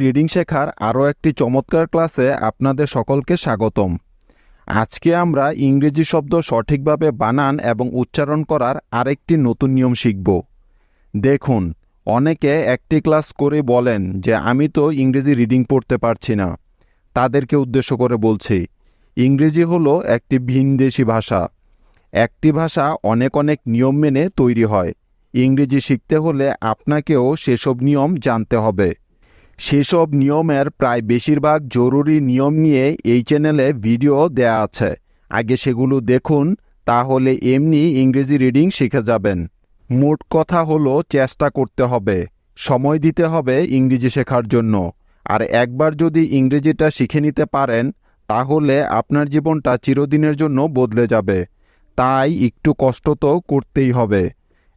Reading শেখার আরও একটি চমৎকার ক্লাসে আপনাদের সকলকে স্বাগতম। আজকে আমরা ইংরেজি শব্দ সঠিকভাবে বানান এবং উচ্চারণ করার আরেকটি নতুন নিয়ম শিখব। দেখুন, অনেকে একটি ক্লাস করে বলেন যে, আমি তো ইংরেজি রিডিং পড়তে পারছি না। তাদেরকে উদ্দেশ্য করে বলছি, ইংরেজি হলো একটি ভিনদেশি ভাষা। একটি ভাষা অনেক অনেক নিয়ম মেনে তৈরি হয়। ইংরেজি শিখতে হলে আপনাকেও সেসব নিয়ম জানতে হবে। সেসব নিয়মের প্রায় বেশিরভাগ জরুরি নিয়ম নিয়ে এই চ্যানেলে ভিডিও দেয়া আছে। আগে সেগুলো দেখুন, তাহলে এমনি ইংরেজি রিডিং শিখে যাবেন। মোট কথা হলো, চেষ্টা করতে হবে। সময় দিতে হবে ইংরেজি শেখার জন্য। আর একবার যদি ইংরেজিটা শিখে নিতে পারেন, তাহলে আপনার জীবনটা চিরদিনের জন্য বদলে যাবে। তাই একটু কষ্ট তো করতেই হবে।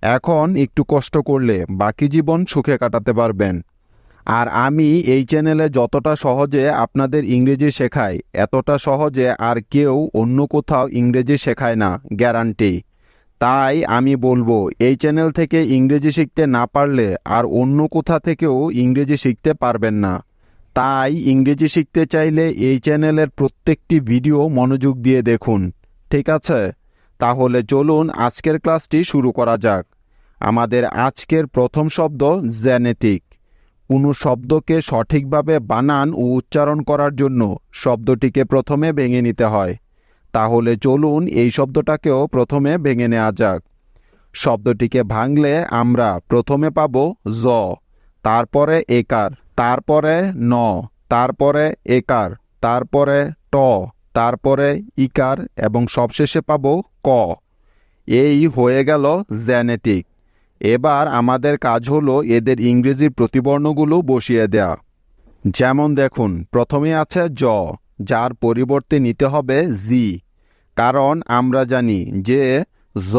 এখন একটু কষ্ট করলে বাকি জীবন সুখে কাটাতে পারবেন। আর আমি এই চ্যানেলে যতটা সহজে আপনাদের ইংরেজি শেখাই, এতটা সহজে আর কেউ অন্য কোথাও ইংরেজি শেখায় না গ্যারান্টি তাই আমি বলব, এই চ্যানেল থেকে ইংরেজি শিখতে না পারলে আর অন্য কোথা থেকেও ইংরেজি শিখতে পারবেন না। তাই ইংরেজি শিখতে চাইলে এই চ্যানেলের প্রত্যেকটি ভিডিও মনোযোগ দিয়ে দেখুন, ঠিক আছে? তাহলে চলুন আজকের ক্লাসটি শুরু করা যাক। আমাদের আজকের প্রথম শব্দ জেনেটিক কোনো শব্দকে সঠিকভাবে বানান ও উচ্চারণ করার জন্য শব্দটিকে প্রথমে ভেঙে নিতে হয়। তাহলে চলুন এই শব্দটাকেও প্রথমে ভেঙে নেওয়া যাক। শব্দটিকে ভাঙলে আমরা প্রথমে পাব জ, তারপরে একার, তারপরে ন, তারপরে একার, তারপরে ট, তারপরে ইকার এবং সবশেষে পাব ক। এই হয়ে গেল জেনেটিক। এবার আমাদের কাজ হলো এদের ইংরেজির প্রতিবর্ণগুলো বসিয়ে দেয়া। যেমন দেখুন, প্রথমে আছে জ, যার পরিবর্তে নিতে হবে জি, কারণ আমরা জানি যে জ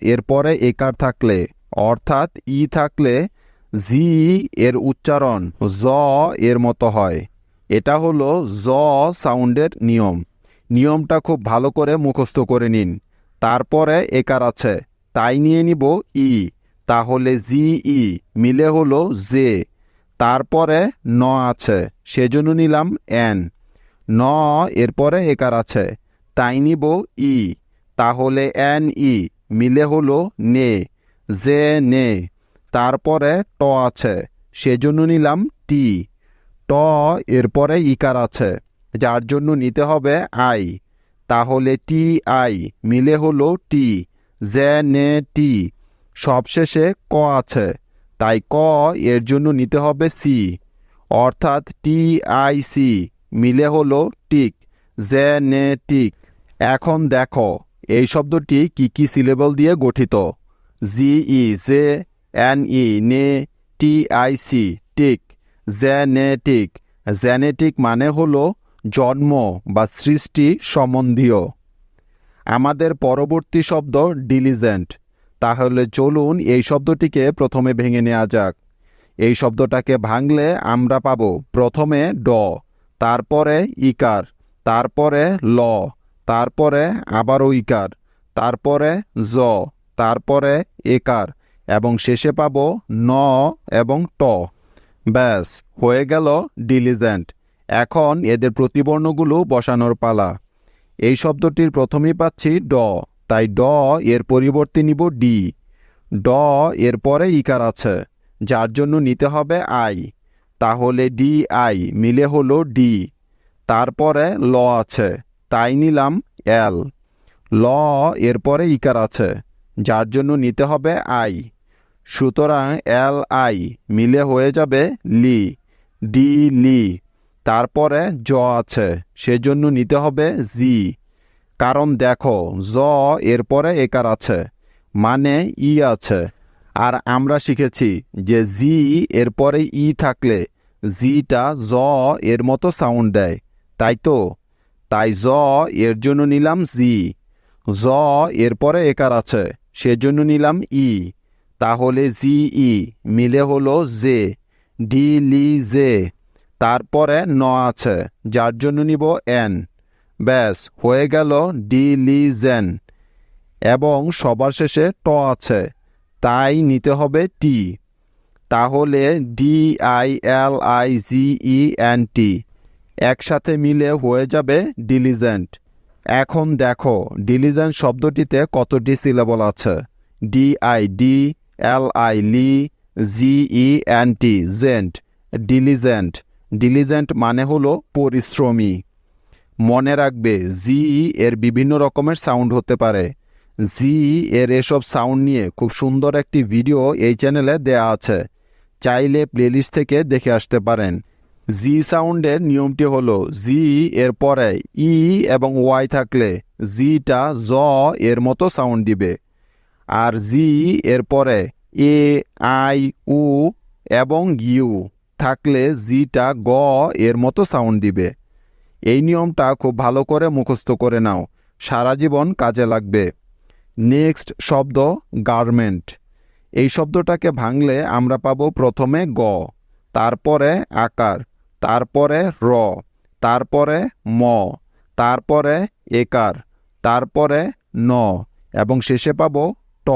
এরপরে একার থাকলে, অর্থাৎ ই থাকলে জি এর উচ্চারণ জ এর মতো হয়। এটা হলো জ সাউন্ডের নিয়ম। নিয়মটা খুব ভালো করে মুখস্থ করে নিন। তারপরে একার আছে। তাই নিয়ে নিব ই। তাহলে জি ই মিলে হলো জে। তারপরে ন আছে, সেজন্য নিলাম এন। ন, এরপরে একার আছে, তাই নিব ই। তাহলে এন ই মিলে হলো নে, জে নে। তারপরে ট আছে, সেজন্য নিলাম টি। ট, এরপরে ইকার আছে, যার জন্য নিতে হবে আই। তাহলে টি আই মিলে হলো টি, জে নে টি। সবশেষে ক আছে। তাই ক এর জন্য নিতে হবে সি। অর্থাৎ টি আই সি। মিলে হলো টিক। জে নে টিক এখন দেখো, এই শব্দটি কি কি সিলেবল দিয়ে গঠিত? জি, ই, জে, এন, ই, নে, T I C. Tic. Genetic. Genetic মানে হলো জন্ম বা সৃষ্টি সম্বন্ধীয়। আমাদের পরবর্তী শব্দ ডিলিজেন্ট। তাহলে চলুন এই শব্দটিকে প্রথমে ভেঙে নেওয়া যাক। এই শব্দটাকে ভাঙলে আমরা পাব প্রথমে ড, তারপরে ইকার, তারপরে ল, তারপরে আবারও ইকার, তারপরে জ, তারপরে একার, এবং শেষে পাব ন এবং ট। ব্যাস, হয়ে গেল ডিলিজেন্ট। এখন এদের প্রতিবর্ণগুলো বসানোর পালা। এই শব্দটির প্রথমেই পাচ্ছি ড। তাই ড এর পরিবর্তে নিব ডি। ড এর পরে ইকার আছে, যার জন্য নিতে হবে আই। তাহলে ডি আই মিলে হলো ডি। তারপরে ল আছে, তাই নিলাম এল। ল এরপরে ইকার আছে, যার জন্য নিতে হবে আই। সুতরাং এল আই মিলে হয়ে যাবে লি, ডি লি। তারপরে জ আছে, সেজন্য নিতে হবে জি। কারণ দেখো, জ এরপরে একার আছে মানে ই আছে। আর আমরা শিখেছি যে জি এরপরে ই থাকলে জিটা জ এর মতো সাউন্ড দেয়, তাই তো? তাই জ এর জন্য নিলাম জি, জ এরপরে একার আছে, সেজন্য নিলাম ই। তাহলে জি, ই মিলে হলো জে, ডি, লি, জে। তারপরে ন আছে, যার জন্য নিব এন। ব্যাস, হয়ে গেল ডি লি জেন এবং সবার শেষে ট আছে। তাই নিতে হবে টি তাহলে D I L I G E N T একসাথে মিলে হয়ে যাবে ডিলিজেন্ট। এখন দেখো, ডিলিজেন্ট শব্দটিতে কতটি সিলেবল আছে? D I D L I Li G E N T gent, diligent. Diligent মানে হলো পরিশ্রমী। মনে রাখবে জি এর বিভিন্ন রকমের সাউন্ড হতে পারে। জি এর এসব সাউন্ড নিয়ে খুব সুন্দর একটি ভিডিও এই চ্যানেলে দেয়া আছে। চাইলে প্লেলিস্ট থেকে দেখে আসতে পারেন। জি সাউন্ডের নিয়মটি হলো জি এর পরে ই এবং ওয়াই থাকলে জিটা জ এর মতো সাউন্ড দিবে। আর জি এর পরে এ, আই, উ এবং ইউ থাকলে জিটা গ এর মতো সাউন্ড দিবে। এই নিয়মটা খুব ভালো করে মুখস্থ করে নাও। সারা জীবন কাজে লাগবে। নেক্সট শব্দ, গার্মেন্ট। এই শব্দটাকে ভাঙলে আমরা পাব প্রথমে গ, তারপরে আকার, তারপরে র, তারপরে ম, তারপরে একার, তারপরে ন, এবং শেষে পাব ট।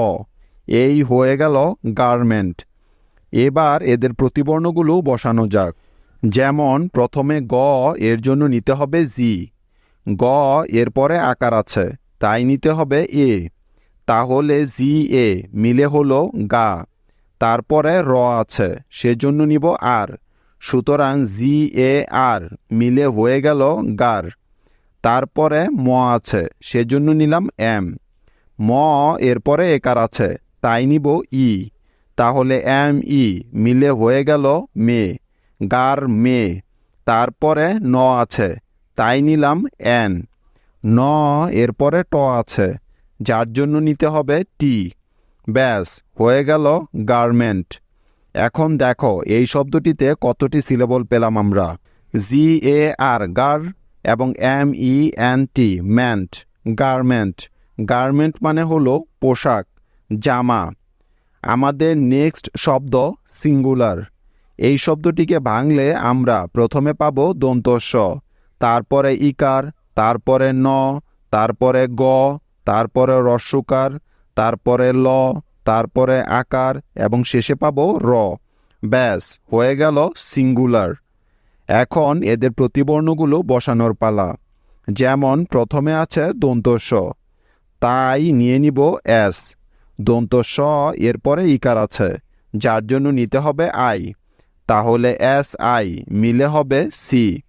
এই হয়ে গেল গার্মেন্ট। এবার এদের প্রতিবর্ণগুলো বসানো যাক। যেমন, প্রথমে গ এর জন্য নিতে হবে জি। গ এর পরে আকার আছে, তাই নিতে হবে এ। তাহলে জি এ মিলে হলো গা। তারপরে র আছে, সেজন্য নিব আর। সুতরাং জি এ আর মিলে হয়ে গেল গার। তারপরে ম আছে, সেজন্য নিলাম এম। ম এরপরে একার আছে, তাই নিব ই। তাহলে এম ই মিলে হয়ে গেল মে। গার মে, তারপরে ন আছে, তাই নিলাম এন। ন এরপরে ট আছে, যার জন্য নিতে হবে টি। ব্যাস, হয়ে গেল গার্মেন্ট। এখন দেখো, এই শব্দটিতে কতটি সিলেবল পেলাম আমরা? জি, এ, আর, গার এবং এম, ই, এন, টি, ম্যান্ট, গার্মেন্ট। গার্মেন্ট মানে হলো পোশাক, জামা। আমাদের নেক্সট শব্দ সিঙ্গুলার। এই শব্দটিকে ভাঙলে আমরা প্রথমে পাব দন্তস্ব, তারপরে ইকার, তারপরে ন, তারপরে গ, তারপরে রস্যকার তারপরে ল, তারপরে আকার এবং শেষে পাব র। ব্যাস, হয়ে গেল সিঙ্গুলার। এখন এদের প্রতিবর্ণগুলো বসানোর পালা। যেমন, প্রথমে আছে দন্তস্ব। তাই নিয়ে নিব এস। দন্ত স এরপরে ইকার আছে, যার জন্য নিতে হবে আই। তাহলে এস আই মিলে হবে সি।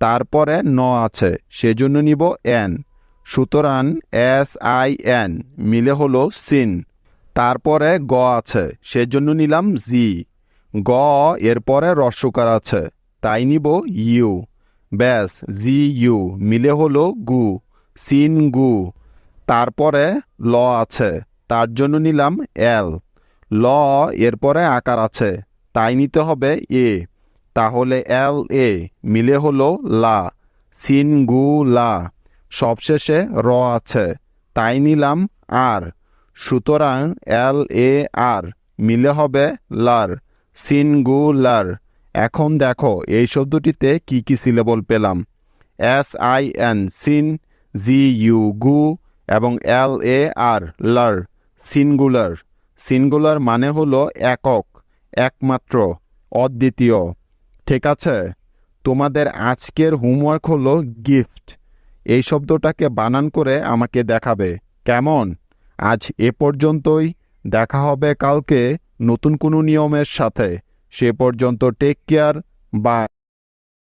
তারপরে ন আছে, সেজন্য নিব এন। সুতরাং এস আই এন মিলে হলো সিন। তারপরে গ আছে, সেজন্য নিলাম জি। গ এরপরে রস্যকার আছে, তাই নিব ইউ। ব্যাস, জি ইউ মিলে হলো গু, সিন গু। তারপরে ল আছে, তার জন্য নিলাম এল। ল এরপরে আকার আছে তাই নিতে হবে এ। তাহলে এল এ মিলে হলো লা, সিন গু লা। সবশেষে র আছে, তাই নিলাম আর। সুতরাং এল এ আর মিলে হবে লার, সিন গু লার। এখন দেখো, এই শব্দটিতে কি কি সিলেবল পেলাম। S I N, sin, G U, গু এবং এল এ আর, লার, সিনগুলার। সিনগুলার মানে হলো একক। একমাত্র, অদ্বিতীয়। ঠিক আছে? তোমাদের আজকের হোমওয়ার্ক হলো গিফট। এই শব্দটাকে বানান করে আমাকে দেখাবে। কেমন? আজ এ পর্যন্তই। দেখা হবে কালকে নতুন কোনো নিয়মের সাথে। সে পর্যন্ত টেক কেয়ার বা